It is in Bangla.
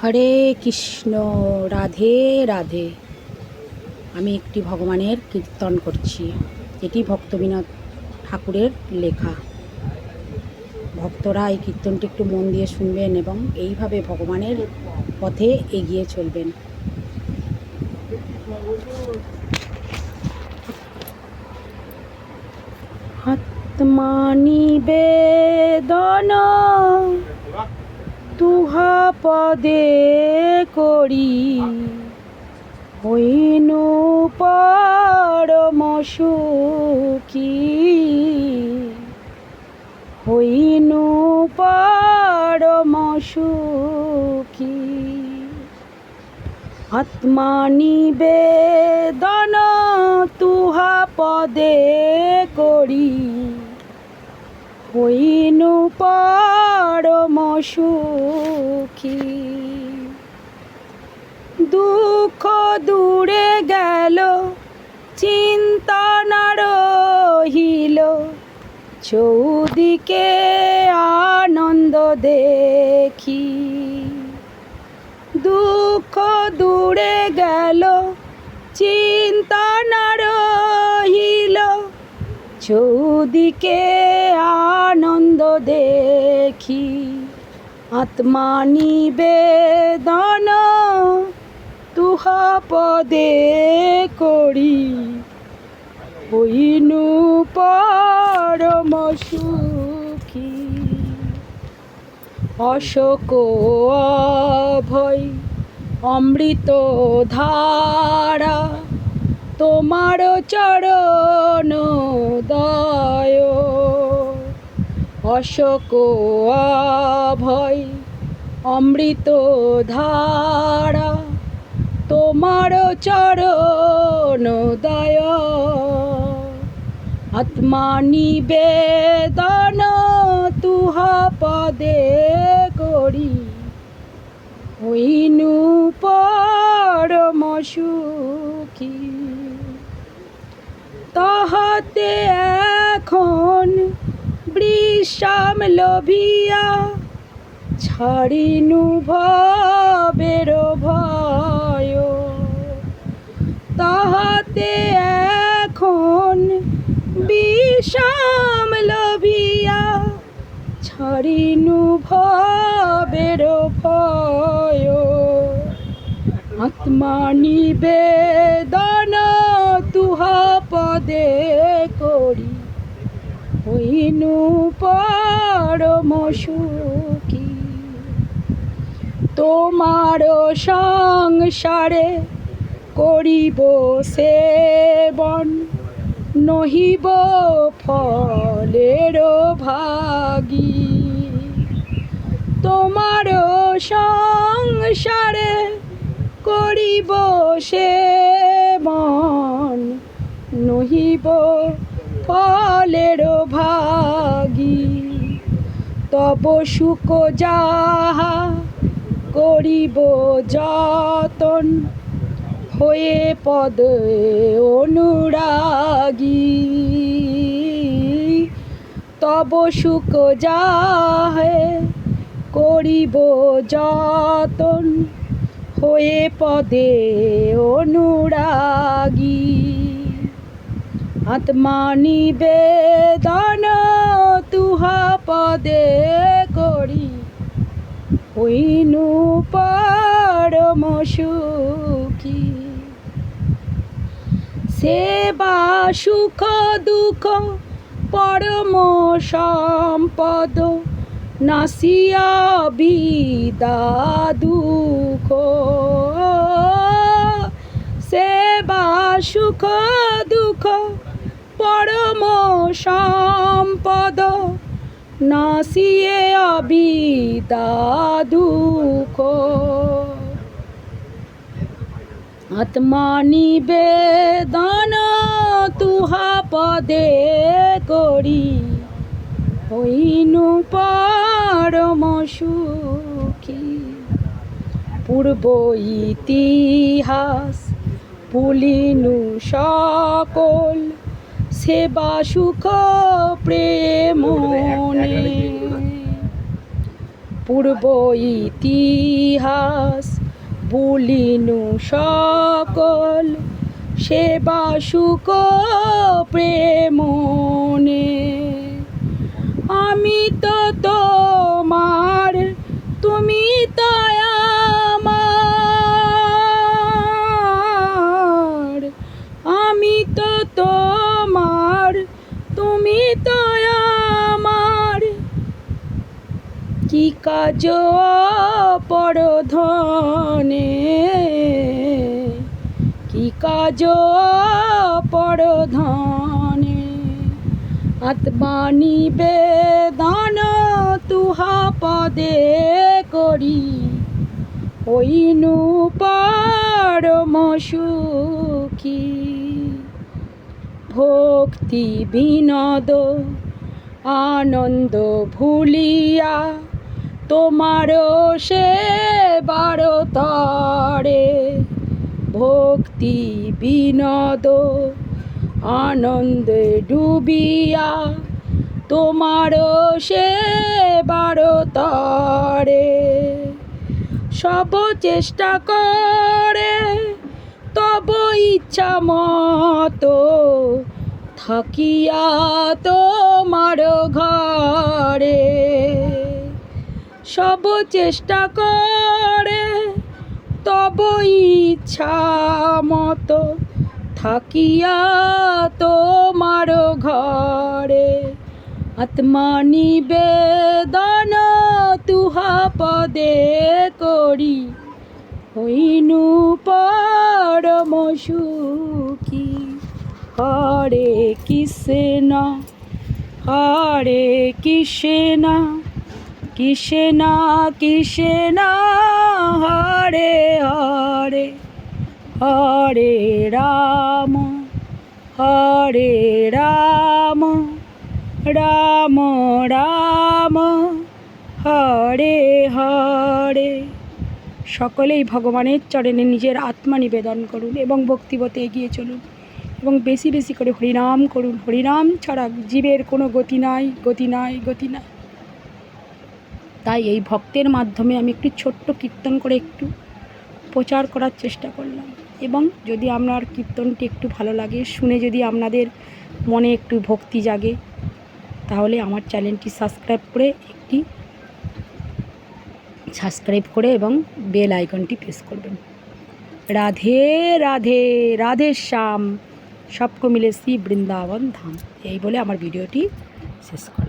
হরে কৃষ্ণ, রাধে রাধে। আমি একটি ভগবানের কীর্তন করছি এটি ভক্তবিনোদ ঠাকুরের লেখা। ভক্তরা এই কীর্তনটি একটু মন দিয়ে শুনবেন এবং এইভাবে ভগবানের পথে এগিয়ে চলবেন। আত্মানিবেদন তুহা পদে করি হইনু পরম সুখী হইনু পরম সুখী আত্মানিবেদন তুহা পদে করি হইনু পরম সুখী দুঃখ দূরে গেল, চিন্তা না রহিল। চৌদিকে আনন্দ দেখি। দুঃখ দূরে গেল, চিন্তা চৌদিকে আনন্দ দেখি, আত্মা নিবেদন তুহা পদে করি। হইনু পরম সুখী, অশোক অভয়, অমৃত ধারা তোমার চরণ দয় অশোক অভয়, অমৃত ধারা, তোমার চরণ দয় আত্মা নিবেদন তুহা পদে করি। হইনু তাহাতে এখন বৃষাম লোভিয়া ছাড়িনু ভবের ভয়। তাহাতে এখন বিষাম লোভিয়া ছাড়িনু ভবের ভয়। আত্মা তুহা পদে করি। হইনু পরম সুখী তোমার সংসারে করিব সেবন, নহিব ফলের ভাগী। তোমার সংসারে করিব সেবন নহিব ফলের ভাগী। তব সুখ যাহা করিব যতন, হয়ে পদ অনুরাগী। তব সুখ যাহে করিব যতন, হয়ে পদে অনুরাগী। আত্মা নিবেদন তুহা পদে করি। হইনু পরম সুখী। সেবা সুখ দুঃখ পরম সম্পদ নাসিয়া বিদা দুঃখ। সেবা সুখ দুঃখ পরম সম্পদ। নাসিয়ে অবিদা দুঃখ। আত্মা নিবেদন তুহা পদে করি। হইনু পরম সুখী। পূর্ব ইতিহাস পুলিনু সকল সেবা সুখ প্রেম পূর্ব ইতিহাস বলিনু সকল সেবা সুখ প্রেমনে আমি তো তোমার কি কাজ পরধনে। কি কাজ পরধনে। আত্মা নিবেদন তুহা পদে করি। হইনু পরম সুখী। ভক্তি বিনোদ আনন্দ ভুলিয়া তোমার সে বারো তরে ভক্তি বিনোদ আনন্দে ডুবিয়া তোমার সে বারো তরে সব চেষ্টা করে তব ইচ্ছা মতো থাকিয়া তোমার ঘরে। সব চেষ্টা করে, তব ইচ্ছা মতো থাকিয়া তোমার ঘরে। আত্মা নিবেদন তুহা পদে করি, হইনু পরম সুখী। হরে কৃষ্ণ হরে কৃষ্ণ। কৃষ্ণ কৃষ্ণ হরে হরে হরে রাম হরে রাম রাম রাম, হরে হরে। সকলেই ভগবানের চরণে নিজের আত্মা নিবেদন করুন এবং ভক্তিবতে এগিয়ে চলুন এবং বেশি বেশি করে হরিনাম করুন। হরিনাম ছাড়া জীবের কোনো গতি নাই গতি নাই গতি নাই। তাই এই ভক্তের মাধ্যমে আমি একটু ছোট্ট কীর্তন করে একটু প্রচার করার চেষ্টা করলাম। এবং যদি আপনার কীর্তনটি একটু ভালো লাগে, শুনে যদি আপনাদের মনে একটু ভক্তি জাগে, তাহলে আমার চ্যানেলটি সাবস্ক্রাইব করে একটি সাবস্ক্রাইব করে এবং বেল আইকনটি প্রেস করবেন। রাধে রাধে রাধে শ্যাম। সবকো মিলে শ্রী বৃন্দাবন ধাম। এই বলে আমার ভিডিওটি শেষ করি।